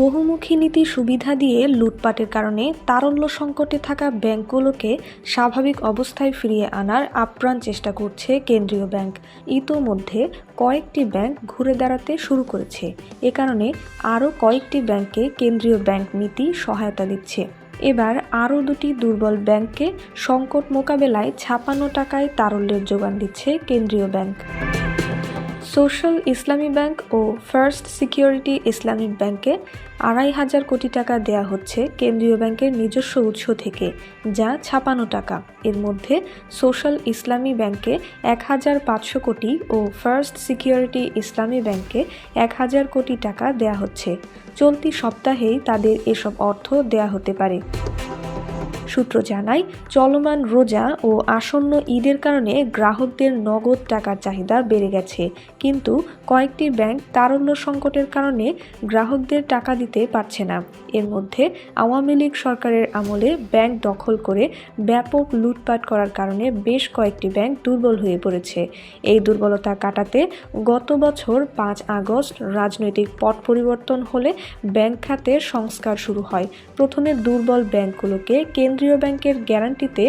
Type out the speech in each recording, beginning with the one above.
বহুমুখী নীতি সুবিধা দিয়ে লুটপাটের কারণে তারল্য সংকটে থাকা ব্যাংকগুলোকে স্বাভাবিক অবস্থায় ফিরিয়ে আনার আপ্রাণ চেষ্টা করছে কেন্দ্রীয় ব্যাংক। ইতোমধ্যে কয়েকটি ব্যাংক ঘুরে দাঁড়াতে শুরু করেছে। এ কারণে আরও কয়েকটি ব্যাংকে কেন্দ্রীয় ব্যাংক নীতি সহায়তা দিচ্ছে। এবার আরও দুটি দুর্বল ব্যাংককে সংকট মোকাবেলায় ছাপানো টাকায় তারল্যের যোগান দিচ্ছে কেন্দ্রীয় ব্যাংক। সোশ্যাল ইসলামী ব্যাংক ও ফার্স্ট সিকিউরিটি ইসলামিক ব্যাংকে আড়াই হাজার কোটি টাকা দেয়া হচ্ছে কেন্দ্রীয় ব্যাংকের নিজস্ব উৎস থেকে, যা ছাপানো টাকা। এর মধ্যে সোশ্যাল ইসলামী ব্যাংকে এক হাজার পাঁচশো কোটি ও ফার্স্ট সিকিউরিটি ইসলামী ব্যাংকে এক হাজার কোটি টাকা দেয়া হচ্ছে। চলতি সপ্তাহেই তাদের এসব অর্থ দেয়া হতে পারে। সূত্র জানায়, চলমান রোজা ও আসন্ন ঈদের কারণে গ্রাহকদের নগদ টাকার চাহিদা বেড়ে গেছে। কিন্তু কয়েকটি ব্যাংক তারল্য সংকটের কারণে গ্রাহকদের টাকা দিতে পারছে না। এর মধ্যে আওয়ামী লীগ সরকারের আমলে ব্যাংক দখল করে ব্যাপক লুটপাট করার কারণে বেশ কয়েকটি ব্যাংক দুর্বল হয়ে পড়েছে। এই দুর্বলতা কাটাতে গত বছর পাঁচ আগস্ট রাজনৈতিক পট পরিবর্তন হলে ব্যাংক খাতের সংস্কার শুরু হয়। প্রথমে দুর্বল ব্যাংকগুলোকে কেন্দ্রীয় ব্যাংকের গ্যারান্টিতে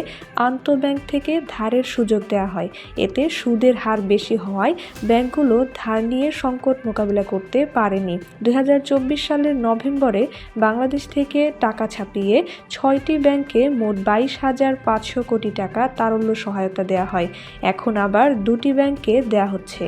আন্তঃব্যাংক থেকে ধারের সুযোগ দেওয়া হয়। এতে সুদের হার বেশি হওয়ায় ব্যাংকগুলো ধার নিয়ে সংকট মোকাবিলা করতে পারেনি। দুই হাজার চব্বিশ সালের নভেম্বরে বাংলাদেশ থেকে টাকা ছাপিয়ে ছয়টি ব্যাংকে মোট বাইশ হাজার পাঁচশো কোটি টাকা তারল্য সহায়তা দেওয়া হয়। এখন আবার দুটি ব্যাংকে দেয়া হচ্ছে।